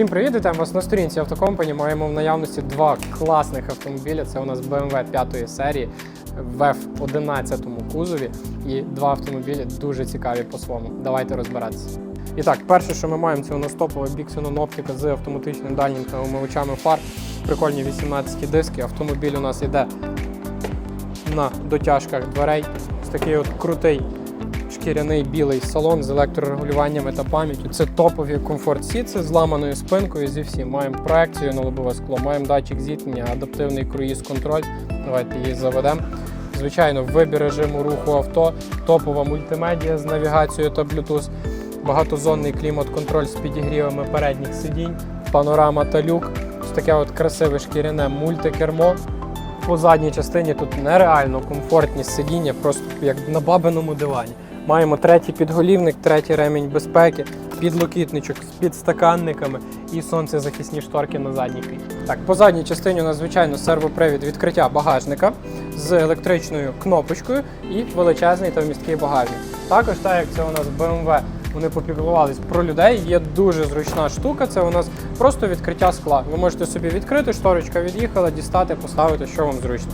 Всім привіт, вітаємо вас на сторінці Автокомпані. Маємо в наявності два класних автомобіля. Це у нас BMW 5 серії в F11 кузові. І два автомобілі дуже цікаві по своєму. Давайте розбиратися. І так, перше, що ми маємо, це у нас топова Optica з автоматичним дальнім та умивачами фар. Прикольні 18 диски. Автомобіль у нас йде на дотяжках дверей. Такий от крутий шкіряний білий салон з електрорегулюваннями та пам'яттю. Це топові комфорт сіти з зламаною спинкою зі всім. Маємо проекцію на лобове скло, маємо датчик зіткнення, адаптивний круїз-контроль. Давайте її заведемо. Звичайно, вибір режиму руху авто, топова мультимедіа з навігацією та Bluetooth, багатозонний клімат-контроль з підігрівами передніх сидінь, панорама та люк. Ось таке от красиве шкіряне мультикермо. По задній частині тут нереально комфортні сидіння, просто як на бабиному дивані. Маємо третій підголівник, третій ремінь безпеки, підлокітничок з підстаканниками і сонцезахисні шторки на задній крій. Так, по задній частині у нас звичайно сервопривід відкриття багажника з електричною кнопочкою і величезний та вмісткий багажник. Також, так як це у нас BMW, вони попіклувались про людей. Є дуже зручна штука. Це у нас просто відкриття скла. Ви можете собі відкрити, шторочка від'їхала, дістати, поставити, що вам зручно.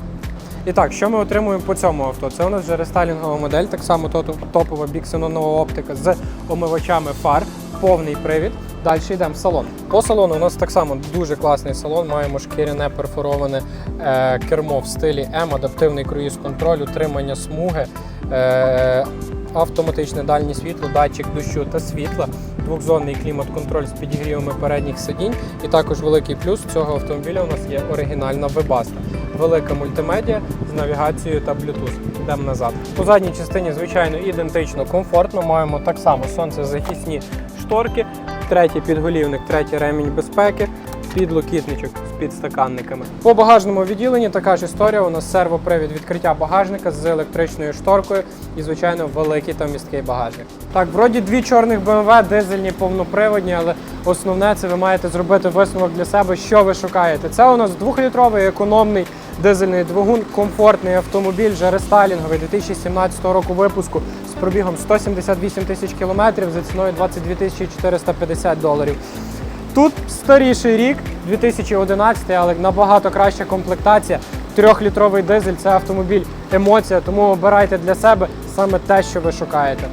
І так, що ми отримуємо по цьому авто? Це у нас вже рестайлінгова модель, так само топова біксенонова оптика з омивачами фар, повний привід. Далі йдемо в салон. По салону у нас так само дуже класний салон. Маємо шкіряне перфороване е, кермо в стилі М, адаптивний круїз-контроль, утримання смуги, е, автоматичне дальнє світло, датчик дощу та світла, двохзонний клімат-контроль з підігрівами передніх сидінь. І також великий плюс цього автомобіля у нас є оригінальна вебаста. Велика мультимедіа з навігацією та Bluetooth. Йдемо назад. По задній частині, звичайно, ідентично комфортно. Маємо так само сонцезахисні шторки, третій підголівник, третій ремінь безпеки, підлокітничок з підстаканниками. По багажному відділенні така ж історія. У нас сервопривід відкриття багажника з електричною шторкою і, звичайно, великий та місткий багажник. Так, вроді дві чорних BMW, дизельні, повноприводні, але основне це ви маєте зробити висновок для себе, що ви шукаєте. Це у нас двохлітровий економний дизельний двигун, комфортний автомобіль, вже рестайлінговий 2017 року випуску з пробігом 178 тисяч кілометрів за ціною 22 тисячі 450 доларів. Тут старіший рік, 2011, але набагато краща комплектація. Трьохлітровий дизель це автомобіль емоція, тому обирайте для себе саме те, що ви шукаєте.